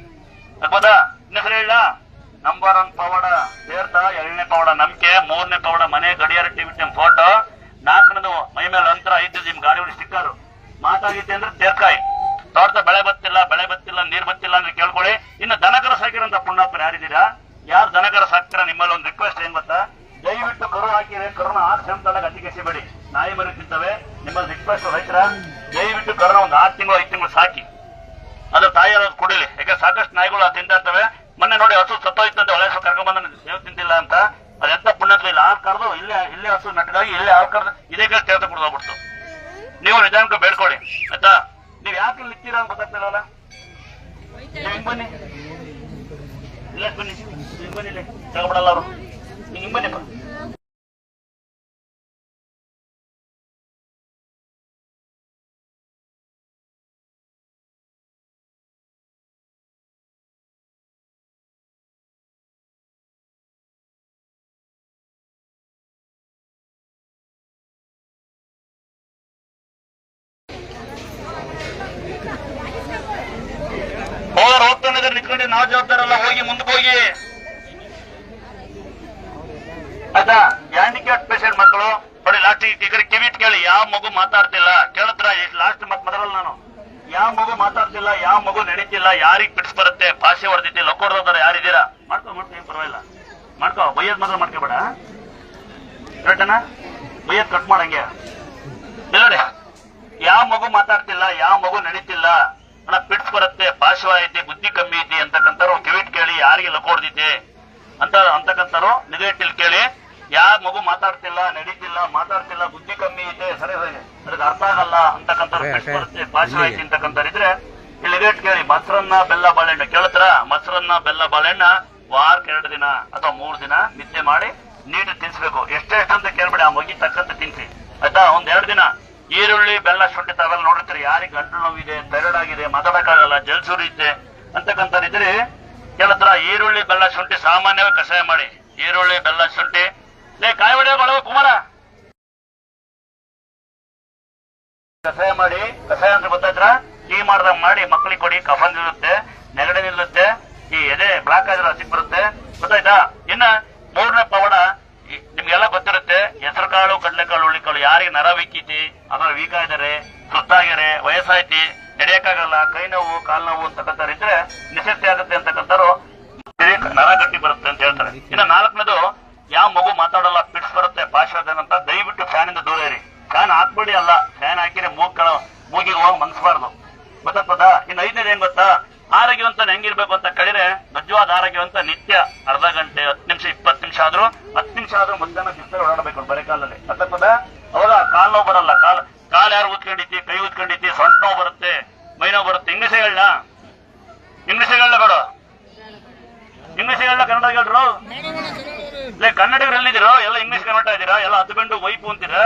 ಆಗ್ಬೋದಾ ಇನ್ನ ಹೇಳ ನಂಬರ್ ಒನ್ ಪವಾಡ, ಬೇರ್ತಾ, ಎರಡನೇ ಪವಾಡ, ನಂಬಿಕೆ, ಮೂರನೇ ಪವಾಡ, ಮನೆ, ಗಡಿಯಾರ, ಟಿವಿ ನಿಮ್ ಫೋಟೋ ನಾಲ್ಕನೇದು ಮೈ ಮೇಲೆ ಅಂತರ ಐದು ನಿಮ್ ಗಾಡಿ ಹೊಡಿ ಸ್ಟಿಕ್ಕರ್ ಮಾತಾಗಿತ್ತೆ ಅಂದ್ರೆ ತೀರ್ಕಾಯಿ ಬನ್ನಿ ಇಲ್ಲ ಬನ್ನಿ. ಹಿಂಗ್ ಬನ್ನಿ ತಗೊಬಿಡಲ್ಲ ಅವರು. ಹಿಂಗ್ ಬನ್ನಿಪ್ಪ ನಾವು ಜವಾಬ್ದಾರಲ್ಲ ಹೋಗಿ ಮುಂದೆ ಹೋಗಿ. ಆಯ್ತಾ ಹ್ಯಾಂಡಿಕ್ಯಾಪ್ ಪೇಷಂಟ್ ಮಕ್ಕಳು? ನೋಡಿ ಲಾಸ್ಟ್ ಈ ಕಡೆ ಕಿವಿಟ್ ಕೇಳಿ, ಯಾವ ಮಗು ಮಾತಾಡ್ತಿಲ್ಲ? ಕೇಳಿದ್ರ ಲಾಸ್ಟ್ ಮತ್ ಮೊದಲಲ್ಲ ನಾನು. ಯಾವ ಮಗು ಮಾತಾಡ್ತಿಲ್ಲ, ಯಾವ ಮಗು ನಡೀತಿಲ್ಲ, ಯಾರಿಗ್ ಪಿಟ್ಸ್ ಬರುತ್ತೆ, ಭಾಷೆ ಹೊಡೆದಿtti ಲಕ್ಕೋಡ್ದಾರ ಯಾರಿದ್ದೀರಾ? ಮಾಡ್ಕೊ ಮಾಡ್ಕೊ, ಏನ್ ಪರವಾಗಿಲ್ಲ. ಮಾಡ್ಕೋ, ಬೈಯದ್ ಮಾತ್ರ ಮಾಡ್ಕೋಬೇಡ. ಕರೆಕ್ಟನಾ ಬೈಯದ್ ಕಟ್ ಮಾಡಂಗೆ ನೋಡಿ ಯಾವ ಮಗು ಮಾತಾಡ್ತಿಲ್ಲ ಯಾವ ಮಗು ನಡೀತಿಲ್ಲ ಅಣ್ಣ ಪಿಟ್ಸ್ ಬರುತ್ತೆ ಪಾಶ್ವ ಐತಿ ಬುದ್ಧಿ ಕಮ್ಮಿ ಐತಿ ಅಂತಕ್ಕಂಥವ್ರು ಕಿವಿಟ್ ಕೇಳಿ ಯಾರಿಗೆ ಲಕೋಡ್ದಿದೆ ಅಂತ ಅಂತಕ್ಕಂಥವ್ರು ನಿಗಟ್ಟಿಲ್ ಕೇಳಿ ಯಾವ ಮಗು ಮಾತಾಡ್ತಿಲ್ಲ ನಡೀತಿಲ್ಲ ಮಾತಾಡ್ತಿಲ್ಲ ಬುದ್ಧಿ ಕಮ್ಮಿ ಐತೆ ಸರಿ ಸರಿ ಅದಕ್ಕೆ ಅರ್ಥ ಆಗಲ್ಲ ಇಲ್ಲಿ ನಿಗಟ್ ಕೇಳಿ ಮೊಸರನ್ನ ಬೆಲ್ಲ ಬಾಳೆಹಣ್ಣು ಕೇಳ್ತಾರ? ಮೊಸರನ್ನ ಬೆಲ್ಲ ಬಾಳೆಹಣ್ಣ ವಾರಕ್ಕೆ ಎರಡು ದಿನ ಅಥವಾ ಮೂರು ದಿನ ನಿದ್ದೆ ಮಾಡಿ ನೀರು ತಿನ್ಸ್ಬೇಕು. ಎಷ್ಟೇ ಅಂತ ಕೇಳ್ಬೇಡಿ ಆ ಮಗಿ ತಕ್ಕಂತ ತಿನ್ಸಿ. ಆಯ್ತಾ? ಒಂದ್ ಎರಡು ದಿನ. ಈರುಳ್ಳಿ ಬೆಲ್ಲ ಶುಂಠಿ ತಾವೆಲ್ಲ ನೋಡಿರ್ತೀರಿ. ಯಾರಿಗೆ ಗಂಟು ನೋವಿದೆ ಥೈರಾಯ್ಡ್ ಆಗಿದೆ ಮಾತಾಡಕ್ಕಾಗಲ್ಲ ಜಲ್ ಇದೆ ಅಂತಕ್ಕಂಥವ್ರಿದ್ರೆ ಕೇಳತ್ರ ಈರುಳ್ಳಿ ಬೆಲ್ಲ ಶುಂಠಿ ಸಾಮಾನ್ಯವಾಗಿ ಕಷಾಯ ಮಾಡಿ. ಈರುಳ್ಳಿ ಬೆಲ್ಲ ಶುಂಠಿ. ಲೇ ಕಾಯಿ ಹೊಡೆಯೋಗೊಳವ ಕುಮಾರ. ಕಷಾಯ ಮಾಡಿ ಕಷಾಯ ಅಂದ್ರೆ ಗೊತ್ತಾಯ್ತ್ರ ಟೀ ಮಾಡ್ದಂಗ್ ಮಾಡಿ ಮಕ್ಳಿಗೆ ಕೊಡಿ, ಕಫ ನಿಲ್ಲುತ್ತೆ, ನೆಗಡಿ ನಿಲ್ಲುತ್ತೆ, ಈ ಎದೆ ಬ್ಲಾಕ್ ಆಗಿರೋ ಹಸಿಕ್ ಬರುತ್ತೆ. ಗೊತ್ತಾಯ್ತಾ? ಇನ್ನ ಮೂರನೇ ಪವಾಡ ಈ- ನಿಮ್ಗೆಲ್ಲ ಗೊತ್ತಿರುತ್ತೆ, ಹೆಸರು ಕಾಳು ಕಡಲೆಕಾಳು ಹುಳ್ಳಿಕಾಳು ಯಾರಿಗೆ ನರ ವೀಕೈತಿ ಅದರ ವೀಕ್ ಆಗಿದ್ದಾರೆ ಸುತ್ತಾಗಿರೆ ವಯಸ್ಸಾಯ್ತಿ, ನಡೆಯಕ್ಕಾಗಲ್ಲ, ಕೈ ನೋವು, ಕಾಲ್ ನೋವು ಅಂತಕ್ಕಂಥವ್ರು ಇದ್ರೆ ನಿಶಕ್ತಿ ಆಗುತ್ತೆ ಅಂತಕ್ಕಂಥವ್ರು ನರ ಗಟ್ಟಿ ಬರುತ್ತೆ ಅಂತ ಹೇಳ್ತಾರೆ. ಇನ್ನ ನಾಲ್ಕನೇದು, ಯಾವ ಮಗು ಮಾತಾಡಲ್ಲ ಪಿಟ್ಸ್ ಬರುತ್ತೆ ಪಾಶ್ವಾದನ ಅಂತ ದಯವಿಟ್ಟು ಫ್ಯಾನ್ ಇಂದ ದೂರ ಇರಿ. ಫ್ಯಾನ್ ಹಾಕ್ಬೇಡಿ ಅಲ್ಲ ಫ್ಯಾನ್ ಹಾಕಿದ್ರೆ ಮೂಗ್ ಕಳ ಮೂಗಿಗೆ ಹೋಗಿ ಮನ್ಸ್ಬಾರ್ದು ಗೊತ್ತಾಗ್ತದ ಐದನೇದು ಏನ್ ಗೊತ್ತಾ? ಆರೋಗ್ಯವಂತ ಹೆಂಗಿರ್ಬೇಕು ಅಂತ ಕೇಳಿದ್ರೆ ನಿಜವಾದ ಆರೋಗ್ಯವಂತ ನಿತ್ಯ ಅರ್ಧ ಗಂಟೆ ಹತ್ತು ನಿಮಿಷ, ಇಪ್ಪತ್ತು ನಿಮಿಷ ಆದ್ರೂ, ಹತ್ತು ನಿಮಿಷ ಆದ್ರೂ ಮಧ್ಯಾಹ್ನ ಬಿಸಿಲು ಓಡಾಡಬೇಕು ಬರೆ ಕಾಲದಲ್ಲಿ ಗೊತ್ತಾಗ್ತದ ಅವಾಗ ಕಾಲ್ ನೋವು ಬರಲ್ಲ. ಕಾಲ್ ಕಾಲ್ ಯಾರು ಉತ್ಕೊಂಡಿತಿ ಕೈ ಉತ್ಕೊಂಡಿತಿ ಸೊಂಟ ನೋವು ಬರುತ್ತೆ, ಮೈ ನೋವು ಬರುತ್ತೆ. ಇಂಗ್ಲೀಷ್ಗಳನ್ನ ಇಂಗ್ಲೀಷ್ಗಳನ್ನ ಬೇಡ. ಇಂಗ್ಲೀಷ್ಗಳನ್ನ ಕನ್ನಡ ಹೇಳ್ರು? ಇಲ್ಲ ಕನ್ನಡಿಗರು ಎಲ್ಲಿದ್ದೀರೋ? ಎಲ್ಲ ಇಂಗ್ಲಿಷ್ ಕನ್ನಡ ಇದ್ದೀರಾ? ಎಲ್ಲ ಹತ್ಕೊಂಡು ವೈಪು ಅಂತೀರಾ?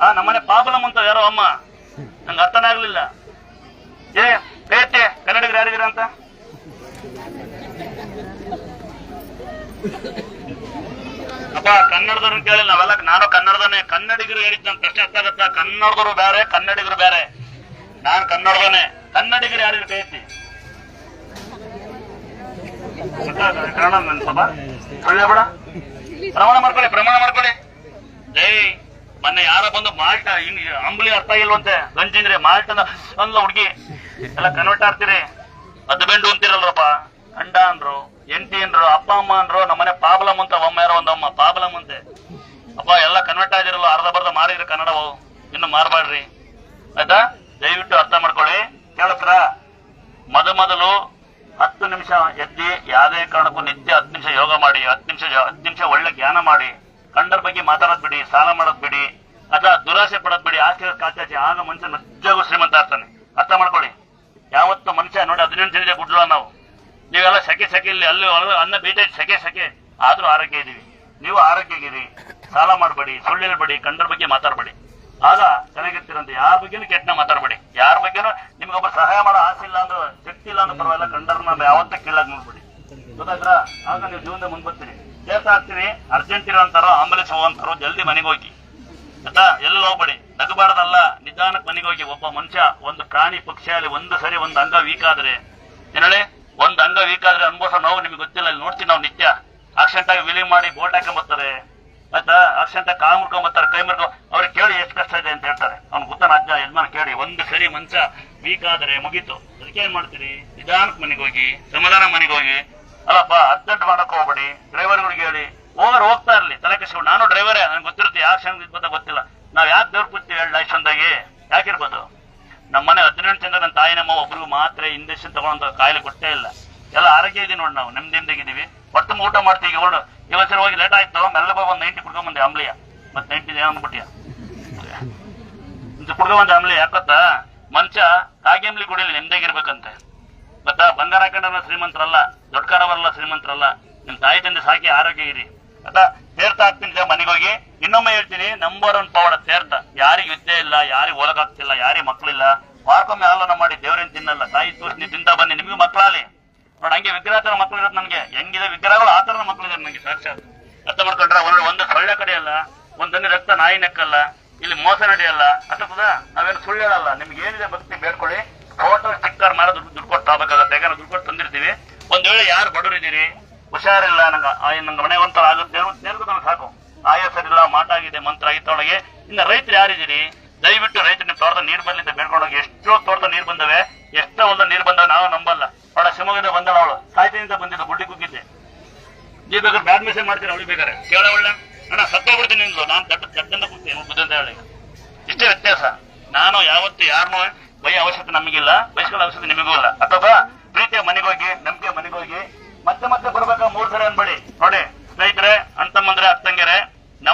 ಆ, ನಮ್ಮನೆ ಪಾಪಲಮ್ ಅಂತ ಯಾರೋ ಅಮ್ಮ? ನಂಗೆ ಅರ್ಥನೇ ಆಗ್ಲಿಲ್ಲ. ಏ ಕೈಯತ್ತೆ ಕನ್ನಡಿಗರು ಯಾರಿದ್ದೀರಾ ಅಂತ? ಅಪ್ಪ, ಕನ್ನಡದವ್ರನ್ನ ಕೇಳಿಲ್ಲ ನಾವೆಲ್ಲ ನಾನು ಕನ್ನಡದನೇ ಕನ್ನಡಿಗರು ಹೇಳಿದ್ ನನ್ ಪ್ರಶ್ನೆ ಅರ್ಥ ಆಗತ್ತಾ ಕನ್ನಡದವರು ಬೇರೆ, ಕನ್ನಡಿಗರು ಬೇರೆ. ನಾನ್ ಕನ್ನಡದನೇ ಕನ್ನಡಿಗರು ಯಾರಿದ್ರು ಕೈ ಎತ್ತಿ ಗೊತ್ತಾಗ್ತದೆ ಕನ್ನಡ ಸುಳ್ಳೆ ಬೇಡ. ಪ್ರಮಾಣ ಮಾಡ್ಕೊಳ್ಳಿ ಪ್ರಮಾಣ ಮಾಡ್ಕೊಳ್ಳಿ. ಏಯ್ ಮೊನ್ನೆ ಯಾರ ಬಂದು ಮಾಲ್ಟ, ಇನ್ ಅಂಬಲಿ ಅರ್ಥ ಆಗಿಲ್ವಂತೆ. ಗಂಜಿಂದ್ರೆ ಮಾಲ್ಟ್ ಅಂದ ಅಂದ್ಲ ಹುಡ್ಗಿ. ಎಲ್ಲ ಕನ್ವರ್ಟ್ ಆಗ್ತೀರಿ. ಹಸ್ಬೆಂಡ್ ಅಂತಿರಲ್ರಪ್ಪ. ಅಂಡ ಅಂದ್ರು ಎಂಟಿ ಅಂದ್ರು, ಅಪ್ಪ, ಅಮ್ಮ ಅಂದ್ರು, ನಮ್ಮನೆ ಪ್ರಾಬ್ಲಮ್ ಅಂತ ಒಮ್ಮೆ ಯಾರೋ ಒಂದಮ್ಮ ಪ್ರಾಬ್ಲಮ್ ಅಂತೆ. ಅಪ್ಪ, ಎಲ್ಲ ಕನ್ವರ್ಟ್ ಆಗಿರಲ್ಲ, ಅರ್ಧ ಬರ್ಧ ಮಾರಿದ್ರಿ ಕನ್ನಡವು ಇನ್ನು ಮಾರ್ಬಾಡ್ರಿ. ಆಯ್ತಾ? ದಯವಿಟ್ಟು ಅರ್ಥ ಮಾಡ್ಕೊಳ್ಳಿ. ಕೇಳತ್ರ ಮೊದ ಮೊದಲು ಹತ್ತು ನಿಮಿಷ ಎದ್ದಿ ಯಾವುದೇ ಕಾರಣಕ್ಕೂ ನಿತ್ಯ ಹತ್ತು ನಿಮಿಷ ಯೋಗ ಮಾಡಿ, ಹತ್ತು ನಿಮಿಷ ಹತ್ತು ನಿಮಿಷ ಒಳ್ಳೆ ಜ್ಞಾನ ಮಾಡಿ ಕಂಡರ ಬಗ್ಗೆ ಮಾತಾಡೋದ್ ಬಿಡಿ, ಸಾಲ ಮಾಡೋದ್ ಬಿಡಿ, ಅಥವಾ ದುರಾಸೆ ಪಡೋದ್ ಬಿಡಿ ಆಸೆ ಕಾಚಾಚಿ ಆಗ ಮನುಷ್ಯ ನಿಜವಾಗೂ ಶ್ರೀಮಂತ ಆಗ್ತಾನೆ. ಅರ್ಥ ಮಾಡ್ಕೊಳ್ಳಿ. ಗುಡ್ಲ ನಾವು? ನೀವೆಲ್ಲ ಸೆಕೆ ಸೆಕೆ ಇಲ್ಲಿ ಅಲ್ಲಿ ಅನ್ನ ಬೀಟ ಸೆಕೆ ಸೆಕೆ ಆದ್ರೂ ಆರೋಗ್ಯ ಇದೀವಿ. ನೀವು ಆರೋಗ್ಯಗಿರಿ ಸಾಲ ಮಾಡಬೇಡಿ, ಸುಳ್ಳು ಹೇಳ್ಬೇಡಿ ಕಂಡರ ಬಗ್ಗೆ ಮಾತಾಡಬೇಡಿ. ಆಗ ಚೆನ್ನಾಗಿರ್ತೀರಂತೆ ಯಾರ ಬಗ್ಗೆನೂ ಕೆಟ್ಟ ಮಾತಾಡಬೇಡಿ. ಯಾರ ಬಗ್ಗೆನೂ ನಿಮ್ಗೊಬ್ಬ ಸಹಾಯ ಮಾಡೋ ಆಸೆ ಇಲ್ಲ ಅಂದ್ರೆ, ಶಕ್ತಿ ಇಲ್ಲ ಅಂದ್ರೆ ಪರವಾಗಿಲ್ಲ ಕಂಡರ್ನ ಯಾವತ್ತ ಕೀಳಾಗಿ ನೋಡ್ಬೇಡಿ. ಗೊತ್ತಾದ್ರ ಆಗ ನೀವು ಜೀವನದ ಮುಂದೆ ಬರ್ತೀರಿ. ಕೇಳ್ತಾ ಆಗ್ತೀನಿ ಅರ್ಜೆಂಟ್ ಇರೋ ಅಂತಾರೋ ಆಂಬುಲೆನ್ಸ್ ಹೋಗಂತಾರೋ ಜಲ್ದಿ ಮನೆಗೆ ಹೋಗಿ. ಆಯ್ತಾ ಎಲ್ಲ ಹೋಗ್ಬೇಡಿ? ನಗಬಾರದಲ್ಲ ನಿಧಾನಕ್ಕೆ ಮನೆಗೆ ಹೋಗಿ. ಒಬ್ಬ ಮನುಷ್ಯ, ಒಂದು ಪ್ರಾಣಿ ಪಕ್ಷಿ ಅಲ್ಲಿ ಒಂದು ಸರಿ ಒಂದು ಅಂಗ ವೀಕ್ ಆದ್ರೆ ಏನೇಳಿ ಒಂದು ಅಂಗ ವೀಕ್ ಆದ್ರೆ ಅನ್ಭವಿಸೋ ನೋವು ನಿಮ್ಗೆ ಗೊತ್ತಿಲ್ಲ, ಇಲ್ಲಿ ನೋಡ್ತೀನಿ ನಾವು ನಿತ್ಯ. ಆಕ್ಸಿಡೆಂಟ್ ಆಗಿ ವಿಲಿ ಮಾಡಿ ಬೋಟ್ ಹಾಕೊಂಬರ್ತಾರೆ ಆಯ್ತಾ ಆಕ್ಸಿಡೆಂಟ್ ಆಗಿ ಕಾಲು ಮುಡ್ಕೊಂಬರ್ತಾರೆ ಕೈ ಮುಡ್ಕೊ ಅವ್ರಿಗೆ ಕೇಳಿ ಎಷ್ಟು ಕಷ್ಟ ಇದೆ ಅಂತ ಹೇಳ್ತಾರೆ. ಅವ್ನು ಗೊತ್ತಾನ ಅಜ್ಜ ಯಜಮಾನ ಕೇಳಿ, ಒಂದು ಸರಿ ಮನುಷ್ಯ ವೀಕ್ ಆದ್ರೆ ಮುಗೀತು. ಅದಕ್ಕೆ ಏನ್ ಮಾಡ್ತೀರಿ? ನಿಧಾನಕ್ಕೆ ಮನೆಗೆ ಹೋಗಿ, ಸಮಾಧಾನ ಮನೆಗೆ ಹೋಗಿ. ಅಲ್ಲಪ್ಪ ಅರ್ಜೆಂಟ್ ಮಾಡಕ್ ಹೋಗ್ಬೇಡಿ. ಡ್ರೈವರ್ಗಳಿಗೆ ಹೇಳಿ ಓವರ್ ಹೋಗ್ತಾ ಇರ್ಲಿ, ತಲೆ ಕಷ್ಟ ನಾನು ಡ್ರೈವರೇ ನನ್ಗೆ ಗೊತ್ತಿರುತ್ತೆ ಯಾರು ಕ್ಷಣ ಗೊತ್ತಿಲ್ಲ. ನಾವ್ ಯಾಕೆ ದೇವ್ರು ಕೂತೀವಿ ಹೇಳಿ ಲೈಫ್ಸೊಂದಾಗಿ ಯಾಕಿರ್ಬೋದು? ನಮ್ಮನೆ ಹದಿನೆಂಟು ಜನ ನನ್ನ ತಾಯಿ ನಮ್ಮ ಒಬ್ರು ಮಾತ್ರ ಇಂಜೆಕ್ಷನ್ ತಗೊಂಡ ಕಾಯಿಲೆ ಕೊಟ್ಟೇ ಇಲ್ಲ. ಎಲ್ಲ ಆರೋಗ್ಯ ಇದೀವಿ ನೋಡಿ ನಾವು ನೆಮ್ಮದಿಯಿಂದಾಗಿದ್ದೀವಿ ಒಟ್ಟು ಊಟ ಮಾಡ್ತೀವಿ ಈಗ ಇವತ್ತು ಹೋಗಿ ಲೇಟ್ ಆಯ್ತು ಮೆಲ್ಲ ಹೋಗಿ ಒಂದು ನೈಂಟಿ ಕುಡ್ಕೊಂಡ್ ಬಂದೆ ಆಮ್ಲಿಯ ಮತ್ತೆ ನೈಂಟಿ ಏನೋ ಅಂದ್ಬಿಟ್ಟಿಯ ಕುಡ್ಕೊಂಡ್ ಬಂದ ಆಮ್ಲಿ ಯಾಕತ್ತ? ಮನುಷ್ಯ ಕಾಗೆಮ್ಲಿ ಕುಡಿಯಲಿ ನೆಮ್ಮದಿಯಾಗಿರ್ಬೇಕಂತೆ ಗೊತ್ತಾ? ಬಂಗಾರ ಹಾಕೊಂಡ್ರ ಶ್ರೀಮಂತರಲ್ಲ, ದೊಡ್ಡ ಕಾರವರಲ್ಲ ಶ್ರೀಮಂತರಲ್ಲ. ನಿಮ್ ತಾಯಿ ತಂದೆ ಸಾಕಿ ಆರೋಗ್ಯ ಇರಿ. ಆಯ್ತಾ ತೀರ್ಥ ಹಾಕ್ತೀನಿ ಮನೆಗೆ ಹೋಗಿ. ಇನ್ನೊಮ್ಮೆ ಹೇಳ್ತೀನಿ ನಂಬರ್ ಒನ್ ಪವಾಡ ತೀರ್ಥ ಯಾರಿಗೆ ವಿದ್ಯೆ ಇಲ್ಲ, ಯಾರಿಗೆ ಒಳಗಾಗ್ತಿಲ್ಲ ಯಾರಿಗೆ ಮಕ್ಕಳಿಲ್ಲ ವಾರಕ್ಕೊಮ್ಮೆ ಆಲೋನ ಮಾಡಿ ದೇವ್ರೇನ್ ತಿನ್ನಲ್ಲ. ತಾಯಿ ತೋರಿಸಿ ತಿಂತ ಬನ್ನಿ, ನಿಮಗೂ ಮಕ್ಕಳಾಲಿ ನೋಡಿ, ಹಂಗೆ ವಿಗ್ರಹ ತರ ಮಕ್ಕಳು ಇರೋದು ನನಗೆ. ಹೆಂಗಿದೆ? ವಿಗ್ರಹಗಳು ಆ ತರ ಮಕ್ಕಳು ಇದ್ದಾರೆ ನನಗೆ, ಸಾಕ್ಷಾತ್. ಅರ್ಥ ಮಾಡ್ಕೊಂಡ್ರೆ ಒಳ್ಳೆ, ಒಂದು ಸೊಳ್ಳೆ ಕಡೆಯಲ್ಲ ಒಂದೊಂದು ರಕ್ತ ನಾಯಿ ನೆಕ್ಕಲ್ಲ, ಇಲ್ಲಿ ಮೋಸ ನಡೆಯಲ್ಲ. ಅರ್ಥದ ನಾವೇನು ಸುಳ್ಳು ಹೇಳಲ್ಲ. ನಿಮ್ಗೆ ಏನಿದೆ ಭಕ್ತಿ, ಬೇಡ್ಕೊಳ್ಳಿ. ಫೋಟೋ ಸ್ಟಿಕ್ಕರ್ ಮಾಡೋದು ದುಡ್ಡು ದುಡ್ಡು ಕೊಟ್ಟು ತಗೋಬೇಕಾಗತ್ತೆ ಯಾಕಂದ್ರೆ ದುಡ್ಡು ಕೊಟ್ಟು ತಂದಿರ್ತೀವಿ. ಒಂದ್ ವೇಳೆ ಯಾರು ಬಡವರಿದ್ದೀರಿ ಹುಷಾರಿಲ್ಲ, ನಂಗೆ ನಂಗೆ ಮನೆ ಒಂಥರ ಆಗುತ್ತೆ ನನಗೆ ಸಾಕು. ಆಯಾ ಮಾತಾಗಿದೆ ಮಂತ್ರ ಆಗಿತ್ತೊಳಗೆ ಇನ್ನು ರೈತರು ಯಾರಿದ್ದೀರಿ? ದಯವಿಟ್ಟು ರೈತರು ನಿಮ್ಮ ತೋಟದ ನೀರು ಬರ್ಲಿಂದ ಬೇಡ್ಕೊಂಡೋಗಿ ಎಷ್ಟೋ ತೋಟದ ನೀರು ಬಂದವೆ. ಎಷ್ಟೋ ಒಂದು ನೀರು ಬಂದವೆ, ನಾವು ನಂಬಲ್ಲ. ಅವಳ ಶಿವಮೊಗ್ಗದ ಬಂದಳ ಅವಳು. ಸಾಯ್ತಿನಿಂದ ಬಂದಿದ್ದು, ಗುಡ್ಡಿ ಕುಗ್ಗಿದ್ದೆ. ನೀವು ಬೇಕಾದ್ರೆ ಬ್ಯಾಡ್ ಮೆಸೇಜ್ ಮಾಡ್ತೀರ ಅವಳಿ ಬೇಕಾರೆ ಕೇಳ ಒಳ್ಳೆ ಅಣ್ಣ ಬಿಡ್ತೀನಿ ನಿಂದು. ನಾನು ದಟ್ಟ ದಟ್ಟಂತ ಕೂಗ್ತೀನಿ. ಬುದ್ಧ ಅಂತ ಹೇಳಿ. ಇಷ್ಟೇ ವ್ಯತ್ಯಾಸ. ನಾನು ಯಾವತ್ತು ಯಾರನ್ನೂ ಬೈ ಅವಶ್ಯಕತೆ ನಮಗಿಲ್ಲ. ಬಯಸ್ಕೊಳ್ಳೋ ಅವಶ್ಯಕತೆ ನಿಮಗೂ ಇಲ್ಲ. ಅಥವಾ ಪ್ರೀತಿಯ ಮನೆಗೋಗಿ ನಂಬಿಕೆ ಮನೆಗೋಗಿ, ಮತ್ತೆ ಮತ್ತೆ ಬರ್ಬೇಕಾ ಮೂರ್ ಸರಿ ಅನ್ಬೇಡಿ ನೋಡಿ ಸ್ನೇಹಿತರೆ ಅಣ್ತಮ್ಮಂದ್ರೆ ಅತ್ತಂಗೆರೆ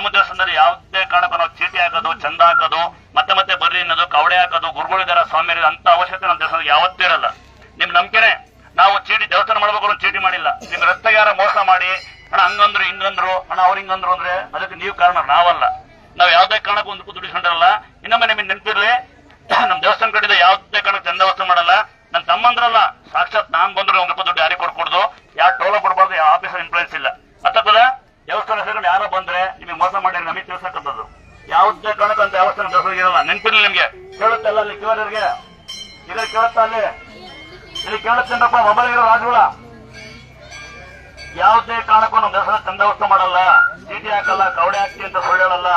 ನಮ್ಮ ದೇವಸ್ಥಾನದಲ್ಲಿ ಯಾವುದೇ ಕಾರಣಕ್ಕೂ ನಾವು ಚೀಟಿ ಹಾಕೋದು, ಚಂದ ಹಾಕೋದು, ಮತ್ತೆ ಮತ್ತೆ ಬರ್ರಿ ಅನ್ನೋದು, ಕವಡೆ ಹಾಕೋದು ಗುರುಗಳಿದಾರ ಸ್ವಾಮಿ ಅಂತ ಅವಶ್ಯಕತೆ ನಮ್ಮ ದೇವಸ್ಥಾನಕ್ಕೆ ಯಾವತ್ತೂ ಇರಲ್ಲ. ನಿಮ್ ನಂಬಿಕೆನೆ. ನಾವು ಚೀಟಿ ದೇವಸ್ಥಾನ ಮಾಡ್ಬೇಕು ಚೀಟಿ ಮಾಡಿಲ್ಲ. ನಿಮ್ ರಸ್ತೆ ಯಾರ ಮೋಸ ಮಾಡಿ, ಅಣ್ಣ ಹಂಗಂದ್ರು, ಹಿಂಗಂದ್ರು, ಅಣ್ಣ ಅವ್ರ ಹಿಂಗಂದ್ರು ಅಂದ್ರೆ ಅದಕ್ಕೆ ನೀವು ಕಾರಣ ನಾವಲ್ಲ. ನಾವ್ ಯಾವ್ದೇ ಕಾರಣಕ್ಕೂ ಒಂದು ದುಡಿಸ್ಕೊಂಡಿರಲ್ಲ ಇನ್ನೊಮ್ಮೆ ನಿಮಗೆ ನೆನಪಿರ್ಲಿ ನಮ್ ದೇವಸ್ಥಾನ ಕಡೆಯಿಂದ ಯಾವ್ದೇ ಕಾರಣಕ್ಕೆ ಚಂದ ವಸ್ತು ಮಾಡಲ್ಲ. ನನ್ನ ತಮ್ಮಂದ್ರಲ್ಲ ಸಾಕ್ಷಾತ್ ನಾನ್ ಬಂದ್ರೆ ಒಂದ್ ರೂಪಾಯಿ ದುಡ್ಡು ಯಾರಿಗೆ ಕೊಡ್ಕೊಡ್ದು ಯಾರು ಟೋಲ ಕೊಡ್ಬಾರ್ದು? ಯಾವ ಆಫೀಸರ್ ಇನ್ಫ್ಲೂಯೆನ್ಸ್ ಇಲ್ಲ. ಅರ್ಥಕ್ಕದ ದೇವಸ್ಥಾನ ಸೇರಿ ಯಾರೋ ಬಂದ್ರೆ ನಿಮಗೆ ಮೋಸ ಮಾಡಿ ನಮಗೆ ತಿಳ್ಸಕ್ಕಂಥದ್ದು. ಯಾವುದೇ ಕಾರಣಕ್ಕೂ ಅಂತ ದೇವಸ್ಥಾನ ಇರಲ್ಲ ನೆನ್ಪಿರ್ಲಿಲ್ಲ ನಿಮ್ಗೆ. ಕೇಳುತ್ತಲ್ಲ ಅಲ್ಲಿ ಕೇಳೋರಿಗೆ ಇದ್ರ ಕೇಳುತ್ತಾ ಅಲ್ಲಿ? ಇಲ್ಲಿ ಕೇಳುತ್ತೇನಪ್ಪ ಮೊಬೈಲ್ ಇರೋ ರಾಜುಗಳ. ಯಾವುದೇ ಕಾರಣಕ್ಕೂ ನಮ್ಮ ದೇವಸ್ಥಾನ ಚಂದ ವಸ್ತು ಮಾಡಲ್ಲ. ಚೀಟಿ ಹಾಕಲ್ಲ, ಕವಡೆ ಹಾಕ್ತಿ ಅಂತ ಸುಳ್ಳು ಹೇಳಲ್ಲ.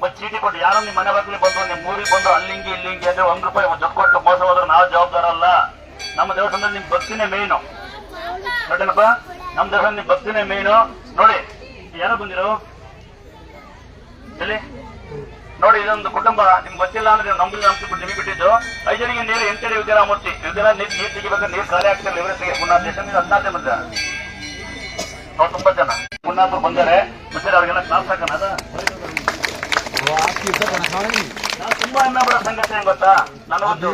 ಮತ್ತೆ ಚೀಟಿ ಕೊಟ್ಟು ಯಾರೋ ನಿಮ್ಮ ಮನೆ ಬಾಗಿಲಿ ಬಂದು ನಿಮ್ ಊರಿಗೆ ಬಂದು ಅಲ್ಲಿಂಗಿ ಇಲ್ಲಿಂಗಿ ಅಂದ್ರೆ ಒಂದ್ ರೂಪಾಯಿ ದುಡ್ಡು ಕೊಟ್ಟು ಮೋಸ ಹೋದ್ರೆ ನಾವು ಜವಾಬ್ದಾರ ಅಲ್ಲ. ನಮ್ಮ ದೇವಸ್ಥಾನದಲ್ಲಿ ನಿಮ್ ಭಕ್ತಿನೇ ಮೇಯ್ನು ನೋಡೇನಪ್ಪ ನಮ್ಮ ದೇವಸ್ಥಾನ ನಿಮ್ ಭಕ್ತಿನೇ ಮೇಯ್ನು ನೋಡಿ ಯಾರೋ ಬಂದಿರೋ? ಎಲ್ಲಿ? ನೋಡಿ ಇದೊಂದು ಕುಟುಂಬ. ನಿಮ್ಗೆ ಗೊತ್ತಿಲ್ಲ ಅಂದ್ರೆ ನೀವು ನಂಬಿಲ್ಲ ಅಂತ ನಿಮಗೆ ಬಿಟ್ಟಿದ್ದು. ಐದರಿಗೆ ನೀರು ಎಂಟಡಿ ಮೂರ್ತಿ. ಇದೆಲ್ಲ ನೀರು ನೀರು ತೆಗಿಬೇಕು ನೀರು ಖಾಲಿ ಆಗ್ತಿಲ್ಲ ಇವತ್ತಿಗೆ ಪುಣ್ಯಾದೇಶ ಹದಿನಾಲ್ಕು ಬಂದ ಅವ್ರು ತುಂಬಾ ಜನ. ಪುಣ್ಯಾತ್ಮ ಬಂದರೆ ಮತ್ತೆ ಅವ್ರಿಗೆಲ್ಲ ಕ್ಲಾಸ್ ಹಾಕೋಣ ಅದ? ನಾನು ತುಂಬಾ ಅನ್ನ ಬರೋ ಸಂಗತಿ ಏನ್ ಗೊತ್ತಾ? ನನಗೊಂದು